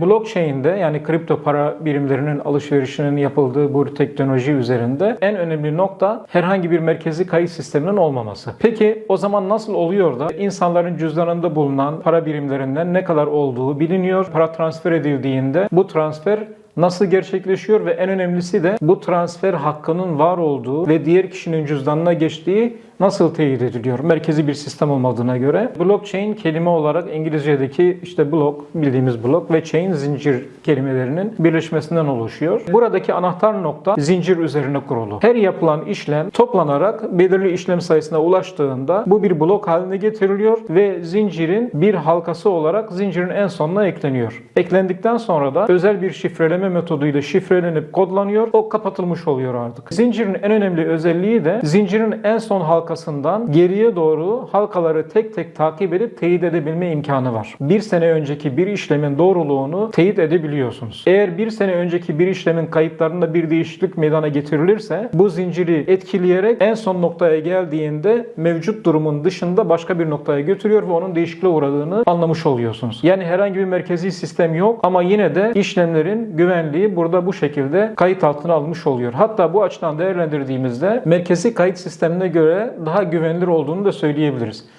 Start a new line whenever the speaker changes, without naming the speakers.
Blockchain'de yani kripto para birimlerinin alışverişinin yapıldığı bu teknoloji üzerinde en önemli nokta herhangi bir merkezi kayıt sisteminin olmaması. Peki o zaman nasıl oluyor da insanların cüzdanında bulunan para birimlerinden ne kadar olduğu biliniyor. Para transfer edildiğinde bu transfer nasıl gerçekleşiyor ve en önemlisi de bu transfer hakkının var olduğu ve diğer kişinin cüzdanına geçtiği nasıl teyit ediliyor? Merkezi bir sistem olmadığına göre blockchain kelime olarak İngilizce'deki işte block bildiğimiz block ve chain zincir kelimelerinin birleşmesinden oluşuyor. Buradaki anahtar nokta zincir üzerine kurulu. Her yapılan işlem toplanarak belirli işlem sayısına ulaştığında bu bir blok haline getiriliyor ve zincirin bir halkası olarak zincirin en sonuna ekleniyor. Eklendikten sonra da özel bir şifreleme metoduyla şifrelenip kodlanıyor. O kapatılmış oluyor artık. Zincirin en önemli özelliği de zincirin en son halkasından geriye doğru halkaları tek tek takip edip teyit edebilme imkanı var. Bir sene önceki bir işlemin doğruluğunu teyit edebiliyorsunuz. Eğer bir sene önceki bir işlemin kayıtlarında bir değişiklik meydana getirilirse bu zinciri etkileyerek en son noktaya geldiğinde mevcut durumun dışında başka bir noktaya götürüyor ve onun değişikliğe uğradığını anlamış oluyorsunuz. Yani herhangi bir merkezi sistem yok ama yine de işlemlerin güvenliği burada bu şekilde kayıt altına almış oluyor. Hatta bu açıdan değerlendirdiğimizde merkezi kayıt sistemine göre daha güvenilir olduğunu da söyleyebiliriz.